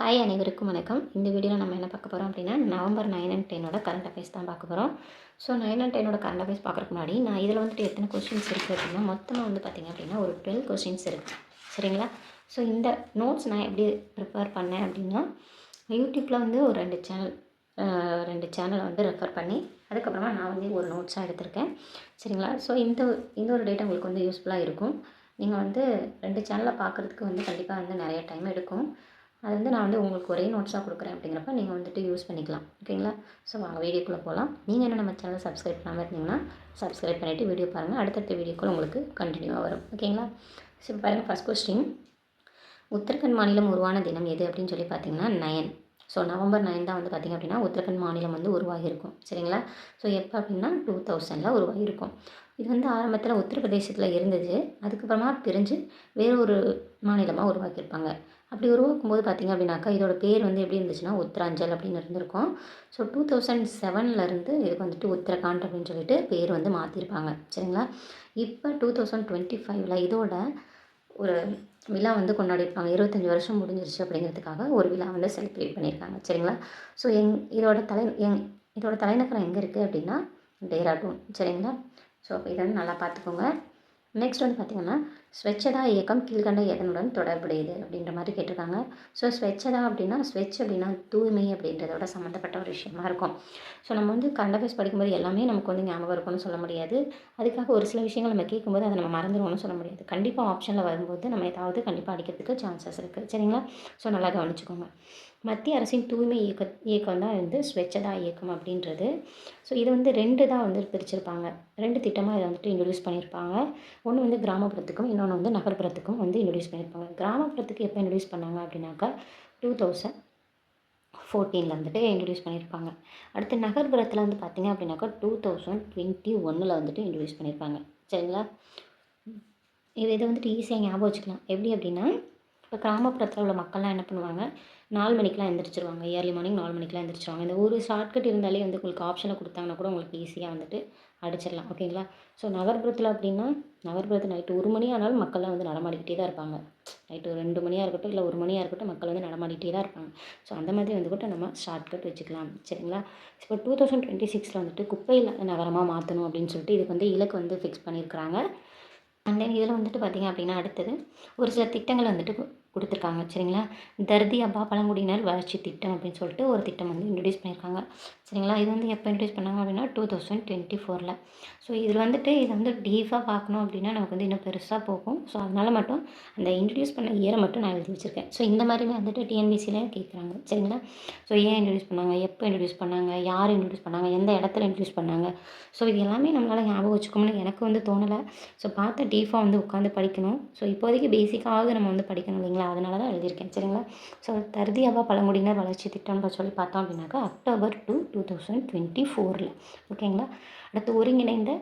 Hi அனைவருக்கும் வணக்கம். இந்த வீடியோவில் நம்ம என்ன பார்க்க போகிறோம் அப்படின்னா நவம்பர் நைன் அண்ட் டென்னோட கரண்ட் அஃபேர்ஸ் தான் பார்க்க போகிறோம் ஸோ நைன் அண்ட் டென்னோட கரண்ட் அஃபேர்ஸ் பார்க்குறதுக்கு முன்னாடி நான் இதில் வந்துட்டு எத்தனை கொஸ்டின்ஸ் இருக்குது அப்படின்னா மொத்தமாக வந்து பார்த்திங்க அப்படின்னா ஒரு டுவெல் கொஸ்டின்ஸ் இருக்குது சரிங்களா? ஸோ இந்த நோட்ஸ் நான் எப்படி ப்ரிப்பேர் பண்ணேன் அப்படின்னா யூடியூப்பில் வந்து ஒரு ரெண்டு சேனல் ரெண்டு சேனலை வந்து ரெஃபர் பண்ணி அதுக்கப்புறமா நான் வந்து ஒரு நோட்ஸாக எடுத்திருக்கேன். சரிங்களா? ஸோ இந்த இந்த ஒரு டேட்டா உங்களுக்கு வந்து யூஸ்ஃபுல்லாக இருக்கும். நீங்கள் வந்து ரெண்டு சேனலை பார்க்குறதுக்கு வந்து கண்டிப்பாக வந்து நிறைய டைம் எடுக்கும். அது வந்து நான் வந்து உங்களுக்கு ஒரே நோட்ஸாக கொடுக்குறேன் அப்படிங்கிறப்ப நீங்கள் வந்துட்டு யூஸ் பண்ணிக்கலாம். ஓகேங்களா? ஸோ வாங்க வீடியோக்குள்ளே போகலாம் நீங்கள் என்ன நம்ம சேனலை சப்ஸ்கிரைப் பண்ணாமல் இருந்தீங்கன்னா சப்ஸ்கிரைப் பண்ணிவிட்டு வீடியோ பாருங்கள் அடுத்தடுத்த வீடியோக்குள்ள உங்களுக்கு கண்டினியூவாக வரும். ஓகேங்களா? ஸோ இப்போ பாருங்கள் ஃபஸ்ட் கொஸ்டின் உத்தரகண்ட் மாநிலம் உருவான தினம் எது அப்படின்னு சொல்லி பார்த்தீங்கன்னா நயன். ஸோ நவம்பர் நைன் தான் வந்து பார்த்திங்க அப்படின்னா உத்தரகண்ட் மாநிலம் வந்து உருவாகியிருக்கும். சரிங்களா? ஸோ எப்போ அப்படின்னா டூ தௌசண்டில் உருவாகியிருக்கும். இது வந்து ஆரம்பத்தில் உத்தரப்பிரதேசத்தில் இருந்தது. அதுக்கப்புறமா பிரிஞ்சு வேறு ஒரு மாநிலமாக உருவாக்கியிருப்பாங்க. அப்படி உருவாக்கும் போது பார்த்திங்க அப்படின்னாக்கா இதோட பேர் வந்து எப்படி இருந்துச்சுன்னா உத்தராஞ்சல் அப்படின்னு இருந்திருக்கும். ஸோ டூ தௌசண்ட் செவன்லேருந்து இதுக்கு வந்துட்டு உத்தரகாண்ட் அப்படின்னு சொல்லிட்டு பேர் வந்து மாற்றிருப்பாங்க சரிங்களா? இப்போ டூ தௌசண்ட் டுவெண்ட்டி ஃபைவ்ல இதோட ஒரு விழா வந்து கொண்டாடிருப்பாங்க இருபத்தஞ்சி வருஷம் முடிஞ்சிருச்சு அப்படிங்கிறதுக்காக ஒரு விழா வந்து செலிப்ரேட் பண்ணியிருக்காங்க. சரிங்களா? ஸோ எங் இதோட தலை எங் இதோட தலைநகரம் எங்கே இருக்குது அப்படின்னா டேராடூன். சரிங்களா? ஸோ அப்போ இதை வந்து நல்லா பார்த்துக்கோங்க. நெக்ஸ்ட் வந்து பார்த்திங்கன்னா ஸ்வச்சதா இயக்கம் கீழ்கண்ட எதனுடன் தொடர்புடையது அப்படின்ற மாதிரி கேட்டிருக்காங்க. ஸோ ஸ்வச்சதா அப்படின்னா ஸ்வெச் அப்படின்னா தூய்மை அப்படின்றதோட சம்மந்தப்பட்ட ஒரு விஷயமா இருக்கும். ஸோ நம்ம வந்து கண்டபேஸ் படிக்கும்போது எல்லாமே நமக்கு வந்து ஞாபகம் இருக்கும்னு சொல்ல முடியாது. அதுக்காக ஒரு சில விஷயங்கள் நம்ம கேட்கும்போது அதை நம்ம மறந்துடுவோம்னு சொல்ல முடியாது. கண்டிப்பாக ஆப்ஷனில் வரும்போது நம்ம ஏதாவது கண்டிப்பாக அடிக்கிறதுக்கு சான்சஸ் இருக்குது சரிங்களா? ஸோ நல்லா கவனிச்சுக்கோங்க. மத்திய அரசின் தூய்மை இயக்க இயக்கம் தான் வந்து ஸ்வச்சதா இயக்கம் அப்படின்றது. ஸோ இது வந்து ரெண்டு தான் வந்து பிரிச்சிருப்பாங்க. ரெண்டு திட்டமாக இதை வந்துட்டு இன்ட்ரடியூஸ் பண்ணியிருப்பாங்க ஒன்று வந்து கிராமப்புறத்துக்கும் இன்னொன்று வந்து நகர்ப்புறத்துக்கும் வந்து இன்ட்ரடியூஸ் பண்ணியிருப்பாங்க கிராமப்புறத்துக்கு எப்போ இன்ட்ரடியூஸ் பண்ணாங்க அப்படின்னாக்கா டூ தௌசண்ட் ஃபோர்டீனில் வந்துட்டு இன்ட்ரடியூஸ் பண்ணியிருப்பாங்க அடுத்து நகர்ப்புறத்தில் வந்து பார்த்திங்க அப்படின்னாக்கா டூ தௌசண்ட் டுவெண்ட்டி ஒன்னில் வந்துட்டு இன்ட்ரடியூஸ் பண்ணியிருப்பாங்க சரிங்களா? இது இதை வந்துட்டு ஈஸியாக ஞாபகம் வச்சுக்கலாம். எப்படி அப்படின்னா இப்போ கிராமப்புறத்தில் உள்ள மக்கள்லாம் என்ன பண்ணுவாங்க? நாலு மணிக்கெலாம் எழுந்திரிச்சிருவாங்க இயர்லி மார்னிங் நாலு மணிக்கெலாம் எழுந்திரிச்சிருவாங்க இந்த ஒரு ஷார்ட்கட் இருந்தாலே வந்து உங்களுக்கு ஆப்ஷனை கொடுத்தாங்கன்னா கூட உங்களுக்கு ஈஸியாக வந்துட்டு அடிச்சிடலாம். ஓகேங்களா? ஸோ நகர்ப்புறத்தில் அப்படின்னா நகர்ப்புறத்தில் நைட்டு ஒரு மணி ஆனாலும் மக்கள்லாம் வந்து நடமாடிக்கிட்டே தான் இருப்பாங்க. நைட்டு ரெண்டு மணியாக இருக்கட்டும் இல்லை ஒரு மணியாக இருக்கட்டும் மக்கள் வந்து நடமாடிக்கிட்டே தான் இருப்பாங்க. ஸோ அந்த மாதிரி வந்து கூட நம்ம ஷார்ட்கட் வச்சுக்கலாம். சரிங்களா? இப்போ டூ தௌசண்ட் டுவெண்ட்டி சிக்ஸில் வந்துட்டு குப்பையில் நகரமாக மாற்றணும் அப்படின்னு சொல்லிட்டு இதுக்கு வந்து இலக்கு வந்து ஃபிக்ஸ் பண்ணியிருக்கிறாங்க. அண்ட் தென் இதில் வந்துட்டு பார்த்திங்க அப்படின்னா அடுத்தது ஒரு சில திட்டங்கள் வந்துட்டு கொடுத்துருக்காங்க. சரிங்களா? தர்தி அப்பா பழங்குடியினர் வளர்ச்சி திட்டம் அப்படின்னு சொல்லிட்டு ஒரு திட்டம் வந்து இன்ட்ரடியூஸ் பண்ணியிருக்காங்க. சரிங்களா? இது வந்து எப்போ இன்ட்ரடியூஸ் பண்ணாங்க அப்படின்னா டூ தௌசண்ட் டுவெண்ட்டி ஃபோரில் ஸோ இதில் வந்துட்டு இதை வந்து டீஃபாக பார்க்கணும் அப்படின்னா நமக்கு வந்து இன்னும் பெருசாக போகும். ஸோ அதனால் மட்டும் அந்த இன்ட்ரடியூஸ் பண்ண இயரை மட்டும் நான் எழுதி வச்சுருக்கேன். ஸோ இந்த மாதிரி வந்துட்டு டிஎன்பிசியில் கேட்குறாங்க சரிங்களா? ஸோ ஏன் இன்ட்ரடியூஸ் பண்ணாங்க? எப்போ இன்ட்ரடியூஸ் பண்ணாங்க? யார் இன்ட்ரடியூஸ் பண்ணாங்க? எந்த இடத்துல இன்ட்ரடியூஸ் பண்ணாங்க? ஸோ இது எல்லாமே நம்மளால் ஞாபகம் வச்சுக்கோம்னு எனக்கு வந்து தோணலை. ஸோ பார்த்து டீஃபாக வந்து உட்காந்து படிக்கணும். ஸோ இப்போதைக்கு பேசிக்காவது நம்ம வந்து படிக்கணும் இல்லைங்களா? அதனால தான் எழுதியிருக்கேன். சரிங்களா? ஸோ தருதியாவா பழங்குடியினர் வளர்ச்சி திட்டம்னு சொல்லி பார்த்தோம் அப்படின்னாக்கா October two two thousand twenty ஃபோரில் ஓகேங்களா? அடுத்து ஒருங்கிணைந்த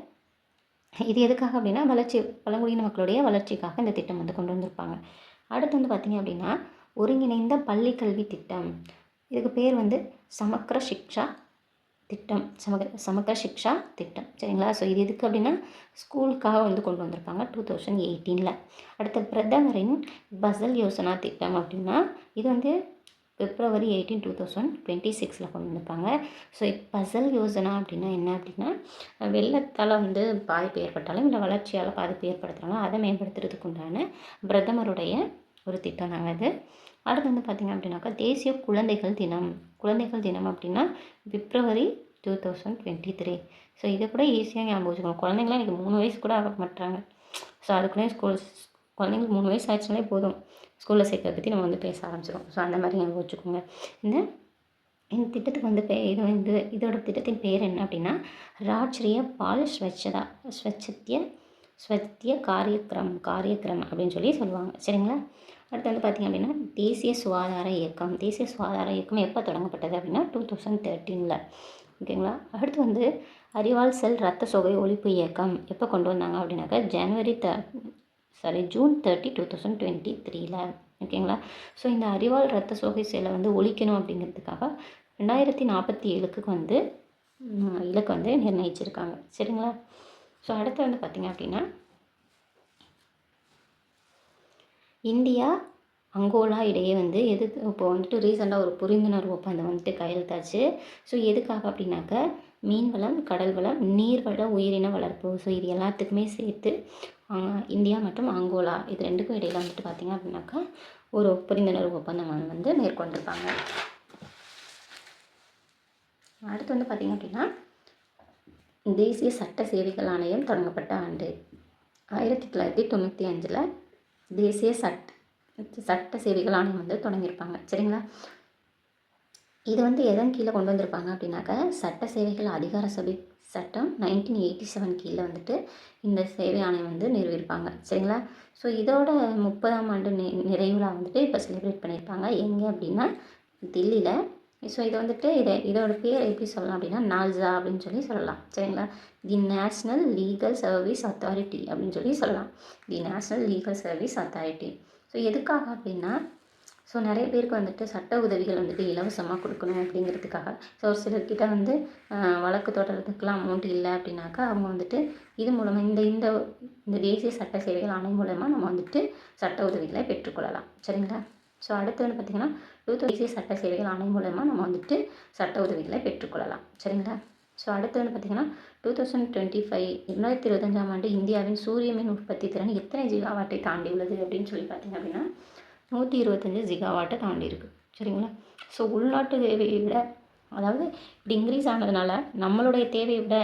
இது எதுக்காக அப்படின்னா வளர்ச்சி பழங்குடியின மக்களுடைய வளர்ச்சிக்காக இந்த திட்டம் வந்து கொண்டு வந்திருப்பாங்க. அடுத்து வந்து பார்த்திங்க அப்படின்னா ஒருங்கிணைந்த பள்ளி கல்வி திட்டம். இதுக்கு பேர் வந்து சமக்கர சிக்ஷா திட்டம் சமக சமக்கர சிக்ஷா திட்டம். சரிங்களா? ஸோ இது எதுக்கு அப்படின்னா ஸ்கூலுக்காக வந்து கொண்டு வந்திருப்பாங்க டூ தௌசண்ட் எயிட்டீனில் அடுத்த பிரதமரின் பசல் யோசனா திட்டம் அப்படின்னா இது வந்து February eighteen two thousand twenty சிக்ஸில் கொண்டு வந்திருப்பாங்க. ஸோ பசல் யோசனா அப்படின்னா என்ன அப்படின்னா வெள்ளத்தால் வந்து பாதிப்பு ஏற்பட்டாலும் இல்லை வளர்ச்சியால் பாதிப்பு ஏற்படுத்துகிறாங்க அதை மேம்படுத்துறதுக்கு உண்டான பிரதமருடைய ஒரு திட்டம் தாங்க அது. அடுத்து வந்து பார்த்திங்க அப்படின்னாக்கா தேசிய குழந்தைகள் தினம். குழந்தைகள் தினம் அப்படின்னா February two thousand twenty three so இதை கூட ஈஸியாக ஞாபகம் வச்சுக்கணும் குழந்தைங்களாம் எனக்கு மூணு வயசு கூட ஆக மாட்டாங்க ஸோ அதுக்குள்ளே ஸ்கூல் குழந்தைங்களுக்கு மூணு வயசு ஆச்சுனாலே போதும். ஸ்கூலில் சேர்க்கறத பற்றி நம்ம வந்து பேச ஆரம்பிச்சிடும் ஸோ அந்த மாதிரி ஞாபகம் வச்சுக்கோங்க. இந்த இந்த திட்டத்துக்கு வந்து பே இது வந்து இதோட திட்டத்தின் பேர் என்ன அப்படின்னா ராஜ்ரிய பால் ஸ்வச்சதா ஸ்வச்சத்திய ஸ்வத்திய காரியக்கிரம் காரியக்கிரம் அப்படின்னு சொல்லி சொல்லுவாங்க. சரிங்களா? அடுத்து வந்து பார்த்திங்க அப்படின்னா தேசிய சுகாதார இயக்கம். தேசிய சுகாதார இயக்கம் எப்போ தொடங்கப்பட்டது அப்படின்னா டூ தௌசண்ட் தேர்ட்டீனில் ஓகேங்களா? அடுத்து வந்து அறிவால் செல் ரத்த சோகை ஒழிப்பு இயக்கம் எப்போ கொண்டு வந்தாங்க அப்படின்னாக்கா ஜனவரி the sorry June thirty two thousand twenty த்ரீல ஓகேங்களா? ஸோ இந்த அறிவால் ரத்த சோகை செயலை வந்து ஒழிக்கணும் அப்படிங்கிறதுக்காக ரெண்டாயிரத்தி நாற்பத்தி ஏழுக்கு வந்து இலக்கு வந்து நிர்ணயிச்சிருக்காங்க. சரிங்களா? ஸோ அடுத்து வந்து பார்த்திங்க அப்படின்னா இந்தியா அங்கோலா இடையே வந்து எது இப்போ வந்துட்டு ரீசெண்டாக ஒரு புரிந்துணர்வு ஒப்பந்தம் வந்துட்டு கையெழுத்தாச்சு. ஸோ எதுக்காக அப்படின்னாக்க மீன் வளம் கடல் வளம் நீர் வள உயிரின வளர்ப்பு. ஸோ இது எல்லாத்துக்குமே சேர்த்து இந்தியா மற்றும் அங்கோலா இது ரெண்டுக்கும் இடையில் வந்துட்டு பார்த்திங்க அப்படின்னாக்கா ஒரு புரிந்துணர்வு ஒப்பந்தம் வந்து மேற்கொண்டிருப்பாங்க. அடுத்து வந்து பார்த்திங்க அப்படின்னா தேசிய சட்ட சேவைகள் ஆணையம் தொடங்கப்பட்ட ஆண்டு. ஆயிரத்தி தொள்ளாயிரத்தி தொண்ணூற்றி அஞ்சில் தேசிய சட்ட சட்ட சேவைகள் ஆணையம் வந்து தொடங்கியிருப்பாங்க. சரிங்களா? இது வந்து எதன் கீழே கொண்டு வந்திருப்பாங்க அப்படின்னாக்கா சட்ட சேவைகள் அதிகார சபை சட்டம் நைன்டீன் எயிட்டி செவன் கீழே வந்துட்டு இந்த சேவை ஆணையம் வந்து நிறுவியிருப்பாங்க. சரிங்களா? ஸோ இதோட முப்பதாம் ஆண்டு நி நிறைவில் வந்துட்டு இப்போ செலிப்ரேட் பண்ணியிருப்பாங்க. எங்கே அப்படின்னா தில்லியில் ஸோ இதை வந்துட்டு இதை இதோட பேர் எப்படி சொல்லலாம் அப்படின்னா நால்சா அப்படின்னு சொல்லி சொல்லலாம். சரிங்களா? The national legal service authority அப்படின்னு சொல்லி சொல்லலாம். The national legal service authority so எதுக்காக அப்படின்னா ஸோ நிறைய பேருக்கு வந்துட்டு சட்ட உதவிகள் வந்துட்டு இலவசமாக கொடுக்கணும் அப்படிங்கிறதுக்காக. ஸோ ஒரு சிலர்கிட்ட வந்து வழக்கு தொடர்றதுக்கெலாம் அமௌண்ட் இல்லை அப்படின்னாக்கா அவங்க வந்துட்டு இது மூலமாக இந்த இந்த இந்த தேசிய சட்ட சேவைகள் ஆணை மூலமாக நம்ம வந்துட்டு சட்ட உதவிகளை பெற்றுக்கொள்ளலாம். சரிங்களா? ஸோ அடுத்து வந்து பார்த்திங்கன்னா யூத் தேசிய சட்ட சேவைகள் ஆணையம் மூலமாக நம்ம வந்துட்டு சட்ட உதவிகளை பெற்றுக்கொள்ளலாம். சரிங்களா? ஸோ அடுத்து வந்து பார்த்திங்கன்னா டூ தௌசண்ட் டுவெண்ட்டி ஃபைவ் இரண்டாயிரத்தி இருபத்தஞ்சாம் ஆண்டு இந்தியாவின் சூரிய மின் உற்பத்தி திறன் எத்தனை ஜிகாவாட்டை தாண்டி உள்ளது அப்படின்னு சொல்லி பார்த்திங்க அப்படின்னா நூற்றி இருபத்தஞ்சி ஜிகாவாட்டை தாண்டி இருக்குது சரிங்களா? ஸோ உள்நாட்டு தேவையை விட அதாவது இப்படி இன்க்ரீஸ் ஆனதுனால நம்மளுடைய தேவையை விட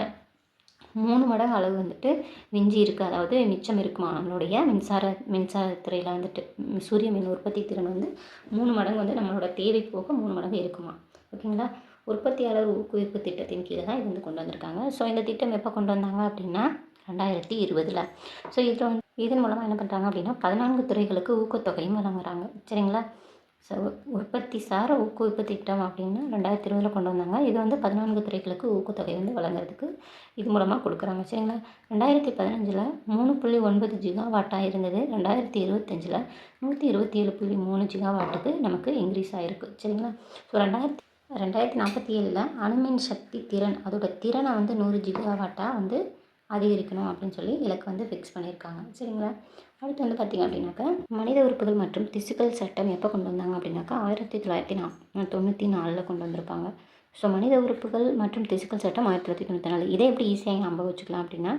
மூணு மடங்கு அளவு வந்துட்டு மிஞ்சி இருக்குது அதாவது மிச்சம் இருக்குமா? நம்மளுடைய மின்சார மின்சாரத்துறையில் வந்துட்டு சூரிய மின் உற்பத்தி திறன் வந்து மூணு மடங்கு வந்து நம்மளோட தேவை போக மூணு மடங்கு இருக்குமா? ஓகேங்களா? உற்பத்தியாளர் ஊக்குவிப்பு திட்டத்தின் கீழே தான் இது வந்து கொண்டு வந்திருக்காங்க. ஸோ இந்த திட்டம் எப்போ கொண்டு வந்தாங்க அப்படின்னா ரெண்டாயிரத்தி இருபதில். ஸோ இதில் வந்து இதன் மூலமாக என்ன பண்ணுறாங்க அப்படின்னா பதினான்கு துறைகளுக்கு ஊக்கத்தொகையும் வழங்குறாங்க. சரிங்களா? ஸோ உற்பத்தி சார ஊக்குவிப்பு திட்டம் அப்படின்னு ரெண்டாயிரத்தி இருபதில் கொண்டு வந்தாங்க. இது வந்து பதினான்கு துறைகளுக்கு ஊக்கத்தொகை வந்து வழங்குறதுக்கு இது மூலமாக கொடுக்குறாங்க. சரிங்களா? ரெண்டாயிரத்தி பதினஞ்சில் மூணு புள்ளி ஒன்பது ஜிகா வாட்டாக இருந்தது. ரெண்டாயிரத்தி இருபத்தஞ்சில் நூற்றி இருபத்தி ஏழு புள்ளி மூணு ஜிகா வாட்டுக்கு நமக்கு இன்க்ரீஸ் ஆகிருக்கு சரிங்களா? ஸோ ரெண்டாயிரத்தி ரெண்டாயிரத்தி நாற்பத்தி ஏழில் அணுமின் சக்தி திறன் அதோட திறனை வந்து நூறு ஜிகா வாட்டாக வந்து அதிகரிக்கணும் அப்படின்னு சொல்லி இலக்கு வந்து ஃபிக்ஸ் பண்ணியிருக்காங்க. சரிங்களா? அடுத்து வந்து பார்த்திங்க அப்படின்னாக்கா மனித உறுப்புகள் மற்றும் திசுக்கள் சட்டம் எப்போ கொண்டு வந்தாங்க அப்படின்னாக்கா ஆயிரத்தி தொள்ளாயிரத்தி நா தொண்ணூற்றி நாலில் கொண்டு வந்திருப்பாங்க. ஸோ மனித உறுப்புகள் மற்றும் திசுக்கள் சட்டம் ஆயிரத்தி தொள்ளாயிரத்தி தொண்ணூற்றி நாலு இதை எப்படி ஈஸியாக நம்ப வச்சுக்கலாம் அப்படின்னா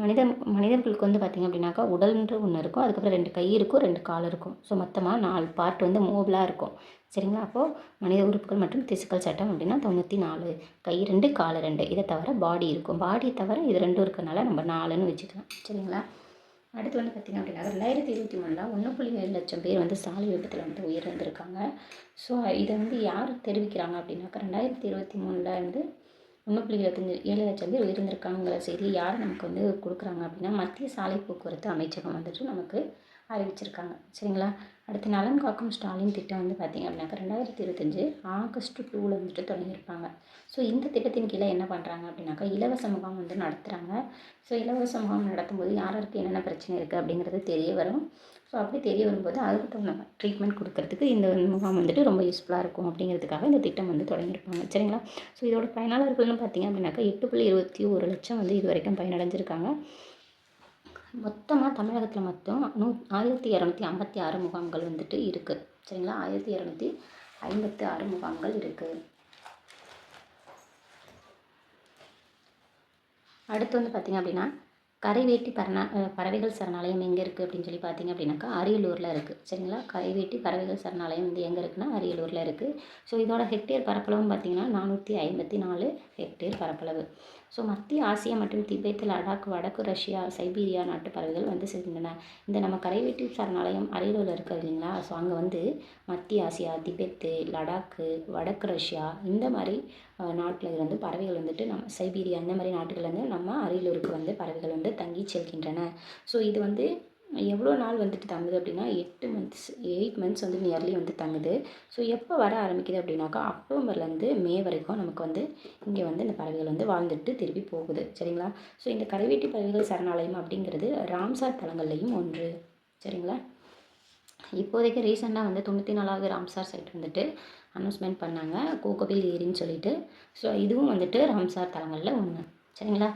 மனித மனிதர்களுக்கு வந்து பார்த்திங்க அப்படின்னாக்கா உடல்ன்ற ஒன்று இருக்கும். அதுக்கப்புறம் ரெண்டு கை இருக்கும் ரெண்டு கால் இருக்கும். ஸோ மொத்தமாக நாலு பார்ட் வந்து மூவலாக இருக்கும். சரிங்களா? அப்போது மனித உறுப்புகள் மற்றும் திசுக்கள் சட்டம் அப்படின்னா தொண்ணூற்றி நாலு கை ரெண்டு கால் ரெண்டு. இதை தவிர பாடி இருக்கும். பாடியை தவிர இது ரெண்டும் இருக்கிறனால நம்ம நாலுன்னு வச்சுக்கலாம். சரிங்களா? அடுத்து வந்து பார்த்திங்க அப்படின்னா ரெண்டாயிரத்தி இருபத்தி மூணில் ஒன்று புள்ளி ஏழு லட்சம் பேர் வந்து சாலை விபத்தில் வந்து உயிரிழந்திருக்காங்க. ஸோ இதை வந்து யார் தெரிவிக்கிறாங்க அப்படின்னாக்கா ரெண்டாயிரத்தி இருபத்தி மூணில் வந்து ஒன்று புள்ளி இருபத்தஞ்சி ஏழு லட்சம் பேர் உயிரிழந்திருக்காங்கிற செய்தி யார் நமக்கு வந்து கொடுக்குறாங்க அப்படின்னா மத்திய சாலை போக்குவரத்து அமைச்சகம் வந்துட்டு நமக்கு அறிவிச்சிருக்காங்க சரிங்களா? அடுத்து நலன் காக்கும் ஸ்டாலின் திட்டம் வந்து பார்த்திங்க அப்படின்னாக்கா ரெண்டாயிரத்தி இருபத்தஞ்சு ஆகஸ்ட் டூவில் வந்துட்டு தொடங்கியிருப்பாங்க. ஸோ இந்த திட்டத்தின் கீழே என்ன பண்ணுறாங்க அப்படின்னாக்கா இலவச முகாம் வந்து நடத்துகிறாங்க ஸோ இலவச முகாம் நடத்தும்போது யாருக்கு என்னென்ன பிரச்சனை இருக்குது அப்படிங்கிறது தெரிய வரும். ஸோ அப்படி தெரிய வரும்போது அதுக்கு தகுந்த ட்ரீட்மெண்ட் கொடுக்கறதுக்கு இந்த முகாம் வந்துட்டு ரொம்ப யூஸ்ஃபுல்லாக இருக்கும் அப்படிங்கிறதுக்காக இந்த திட்டம் வந்து தொடங்கியிருப்பாங்க. சரிங்களா? ஸோ இதோட பயனாளர்கள்னு பார்த்திங்க அப்படின்னாக்கா எட்டு புள்ளி இருபத்தி ஒரு லட்சம் வந்து இது வரைக்கும் பயனடைஞ்சிருக்காங்க. மொத்தமாக தமிழகத்தில் மொத்தம் நூ ஆயிரத்தி இரநூத்தி ஐம்பத்தி ஆறு முகாம்கள் வந்துட்டு இருக்குது சரிங்களா? ஆயிரத்தி இரநூத்தி ஐம்பத்தி ஆறு முகாம்கள் இருக்குது அடுத்து வந்து பார்த்திங்க அப்படின்னா கரைவேட்டி பரணா பறவைகள் சரணாலயம் எங்கே இருக்குது அப்படின்னு சொல்லி பார்த்தீங்க அப்படின்னாக்கா அரியலூரில் இருக்குது சரிங்களா? கரைவேட்டி பறவைகள் சரணாலயம் வந்து எங்கே இருக்குன்னா அரியலூரில் இருக்குது ஸோ இதோட ஹெக்டேர் பரப்பளவுன்னு பார்த்தீங்கன்னா நானூற்றி ஐம்பத்தி நாலு ஹெக்டேர் பரப்பளவு. ஸோ மத்திய ஆசியா மற்றும் திபெத் லடாக் வடக்கு ரஷ்யா சைபீரியா நாட்டு பறவைகள் வந்து செல்கின்றன. இந்த நம்ம கரைவேட்டி சரணாலயம் அரியலூரில் இருக்குது இல்லைங்களா? ஸோ அங்கே வந்து மத்திய ஆசியா திபெத்து லடாக்கு வடக்கு ரஷ்யா இந்த மாதிரி நாட்டில் இருந்து பறவைகள் வந்துட்டு நம்ம சைபீரியா அந்த மாதிரி நாட்டுகள்லேருந்து நம்ம அரியலூருக்கு வந்து பறவைகள் வந்து தங்கி செல்கின்றன. ஸோ இது வந்து எவ்வளோ நாள் வந்துட்டு தங்குது அப்படின்னா எட்டு மந்த்ஸ் எயிட் மந்த்ஸ் வந்து நியர்லி வந்து தங்குது. ஸோ எப்போ வர ஆரம்பிக்குது அப்படின்னாக்கா அக்டோபர்லேருந்து மே வரைக்கும் நமக்கு வந்து இங்கே வந்து இந்த பறவைகள் வந்து வாழ்ந்துட்டு திருப்பி போகுது. சரிங்களா? ஸோ இந்த கரைவேட்டி பறவைகள் சரணாலயம் அப்படிங்கிறது ராம்சார் தலங்கள்லையும் ஒன்று. சரிங்களா? இப்போதைக்கு ரீசெண்டாக வந்து தொண்ணூற்றி நாலாவது ராம்சார் சைட் வந்துட்டு அனௌன்ஸ்மெண்ட் பண்ணாங்க. கோகோபில் ஏரின்னு சொல்லிட்டு. ஸோ இதுவும் வந்துட்டு ராம்சார் தலங்களில் ஒன்று சரிங்களா?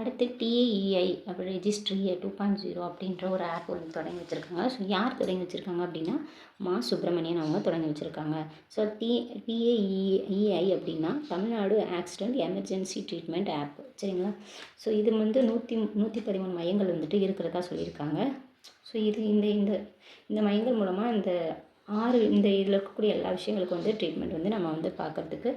அடுத்து டிஏஇஐ அப்படி ரெஜிஸ்ட்ரி டூ பாயிண்ட் ஜீரோ அப்படின்ற ஒரு ஆப் வந்து தொடங்கி வச்சுருக்காங்க. ஸோ யார் தொடங்கி வச்சுருக்காங்க அப்படின்னா மா சுப்பிரமணியன் அவங்க தொடங்கி வச்சுருக்காங்க. ஸோ டி டிஏஇஐ அப்படின்னா Tamil Nadu accident emergency treatment app சரிங்களா? ஸோ இது வந்து நூற்றி நூற்றி பதிமூணு மையங்கள் வந்துட்டு இருக்கிறதா சொல்லியிருக்காங்க. ஸோ இது இந்த இந்த இந்த மையங்கள் மூலமாக இந்த ஆறு இந்த இதில் இருக்கக்கூடிய எல்லா விஷயங்களுக்கும் வந்து ட்ரீட்மெண்ட் வந்து நம்ம வந்து பார்க்குறதுக்கு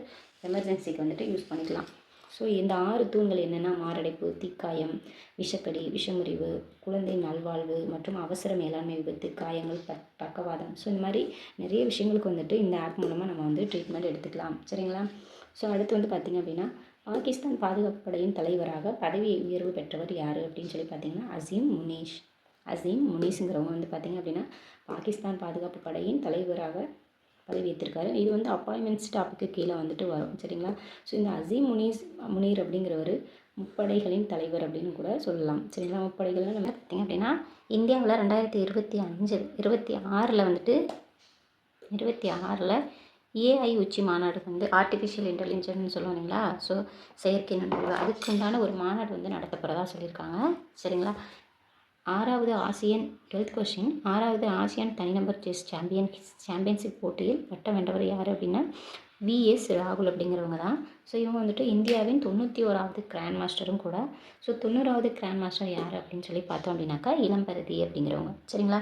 எமர்ஜென்சிக்கு வந்துட்டு யூஸ் பண்ணிக்கலாம். ஸோ இந்த ஆறு தூண்கள் என்னென்னா மாரடைப்பு தீக்காயம் விஷக்கடி விஷமுறிவு குழந்தை நல்வாழ்வு மற்றும் அவசர மேலாண்மை விபத்து காயங்கள் ப பக்கவாதம். ஸோ இந்த மாதிரி நிறைய விஷயங்களுக்கு வந்துட்டு இந்த ஆப் மூலமாக நம்ம வந்து ட்ரீட்மெண்ட் எடுத்துக்கலாம். சரிங்களா? ஸோ அடுத்து வந்து பார்த்திங்க அப்படின்னா பாகிஸ்தான் பாதுகாப்பு படையின் தலைவராக பதவி உயர்வு பெற்றவர் யார் அப்படின்னு சொல்லி பார்த்தீங்கன்னா அசீம் முனீஷ். அசீம் முனீஸுங்கிறவங்க வந்து பார்த்திங்க அப்படின்னா பாகிஸ்தான் பாதுகாப்பு படையின் தலைவராக பதவியேற்றிருக்காரு. இது வந்து அப்பாயின்மெண்ட்ஸ் டாப்புக்கு கீழே வந்துட்டு வரும். சரிங்களா? ஸோ இந்த அசீம் முனீஸ் முனீர் அப்படிங்கிறவர் முப்படைகளின் தலைவர் அப்படின்னு கூட சொல்லலாம். சரிங்களா? முப்படைகள்லாம் நம்ம பார்த்திங்க அப்படின்னா இந்தியாவில் ரெண்டாயிரத்தி இருபத்தி அஞ்சு இருபத்தி ஆறில் வந்துட்டு இருபத்தி ஆறில் ஏஐ உச்சி மாநாடு வந்து ஆர்டிஃபிஷியல் இன்டெலிஜென்ட்னு சொல்லுவாங்களா இல்லைங்களா? ஸோ செயற்கை நண்பர்கள். அதுக்கு உண்டான ஒரு மாநாடு வந்து நடத்தப்படுறதா சொல்லியிருக்காங்க. சரிங்களா? ஆறாவது ஆசியன் டுவெல்த் கொஸ்டின் ஆறாவது ஆசியான் தனிநபர் செஸ் சாம்பியன் சாம்பியன்ஷிப் போட்டியில் பட்டம் வென்றவர் யார் அப்படின்னா விஎஸ் ராகுல் அப்படிங்கிறவங்க தான். ஸோ இவங்க வந்துட்டு இந்தியாவின் தொண்ணூற்றி ஓராவது கிராண்ட் மாஸ்டரும் கூட. ஸோ தொண்ணூறாவது கிராண்ட் மாஸ்டர் யார் அப்படின்னு சொல்லி பார்த்தோம் அப்படின்னாக்கா இளம்பரதி அப்படிங்கிறவங்க. சரிங்களா?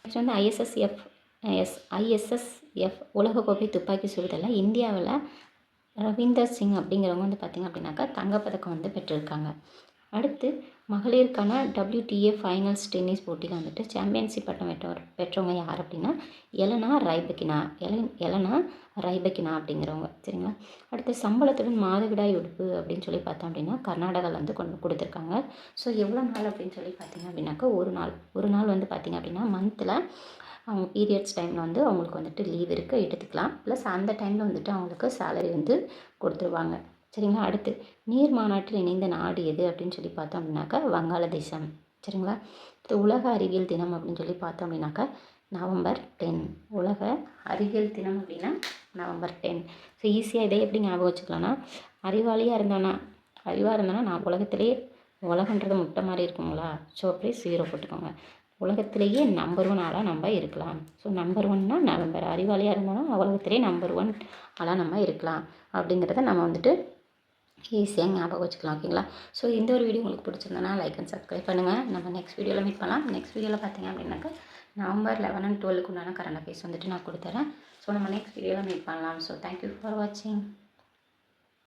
நெக்ஸ்ட் வந்து ஐஎஸ்எஸ்எஃப் எஸ் ஐஎஸ்எஸ்எஃப் உலகக்கோப்பை துப்பாக்கி சுடுதலில் இந்தியாவில் ரவீந்தர் சிங் அப்படிங்கிறவங்க வந்து பார்த்திங்க அப்படின்னாக்கா தங்கப்பதக்கம் வந்து பெற்றிருக்காங்க. அடுத்து மகளிருக்கான டபிள்யூடிஏ ஃபைனல்ஸ் டென்னிஸ் போட்டியில் வந்துட்டு சாம்பியன்ஷிப் பட்டம் பெற்றவர் பெற்றவங்க யார் அப்படின்னா எலனா ரைபக்கினா எலன் எலனா ரைபக்கினா அப்படிங்கிறவங்க. சரிங்களா? அடுத்து சம்பளத்துடன் மாதவிடாய் உடுப்பு அப்படின்னு சொல்லி பார்த்தோம் அப்படின்னா கர்நாடகாவில் வந்து கொண்டு கொடுத்துருக்காங்க. ஸோ எவ்வளோ நாள் அப்படின்னு சொல்லி பார்த்தீங்க அப்படின்னாக்கா ஒரு நாள். ஒரு நாள் வந்து பார்த்திங்க அப்படின்னா மந்தில் அவங்க பீரியட்ஸ் டைமில் வந்து அவங்களுக்கு வந்துட்டு லீவ் இருக்குது எடுத்துக்கலாம். ப்ளஸ் அந்த டைமில் வந்துட்டு அவங்களுக்கு சேலரி வந்து கொடுத்துருவாங்க. சரிங்களா? அடுத்து நீர் மாநாட்டில் இணைந்த நாடு எது அப்படின்னு சொல்லி பார்த்தோம் அப்படின்னாக்கா வங்காளதேசம். சரிங்களா? அடுத்து உலக அறிவியல் தினம் அப்படின்னு சொல்லி பார்த்தோம் அப்படின்னாக்கா நவம்பர் டென். உலக அறிவியல் தினம் அப்படின்னா நவம்பர் டென். ஸோ ஈஸியாக இதை எப்படி ஞாபகம் வச்சுக்கலாம்னா அறிவாளியாக இருந்தோன்னா அறிவாக இருந்தோன்னா நான் உலகத்திலே உலகன்றது முட்டை மாதிரி இருக்குங்களா? ஸோ அப்படியே ஜீரோ போட்டுக்கோங்க. உலகத்திலேயே நம்பர் ஒன் ஆளாக நம்ம இருக்கலாம். ஸோ நம்பர் ஒன்னா நவம்பர். அறிவாளியாக இருந்தோன்னா உலகத்திலே நம்பர் ஒன் ஆளாக நம்ம இருக்கலாம் அப்படிங்கிறத நம்ம வந்துட்டு ஈஸியாக ஞாபகம் வச்சுக்கலாம் ஓகேங்களா? ஸோ இந்த ஒரு வீடியோ உங்களுக்கு பிடிச்சிருந்தனா லைக் அண்ட் சப்ஸ்கிரைப் பண்ணுங்கள் நம்ம நெக்ஸ்ட் வீடியோவில் மீட் பண்ணலாம். நெக்ஸ்ட் வீடியோவில் பார்த்தீங்க அப்படின்னாக்கா நவம்பர் லெவன் அண்ட் டுவெல்க்கு உண்டான கரண்ட் அஃபேர்ஸ் வந்துட்டு நான் கொடுத்துறேன். ஸோ நம்ம நெக்ஸ்ட் வீடியோவில் மீட் பண்ணலாம். ஸோ தேங்க்யூ ஃபார் வாட்சிங்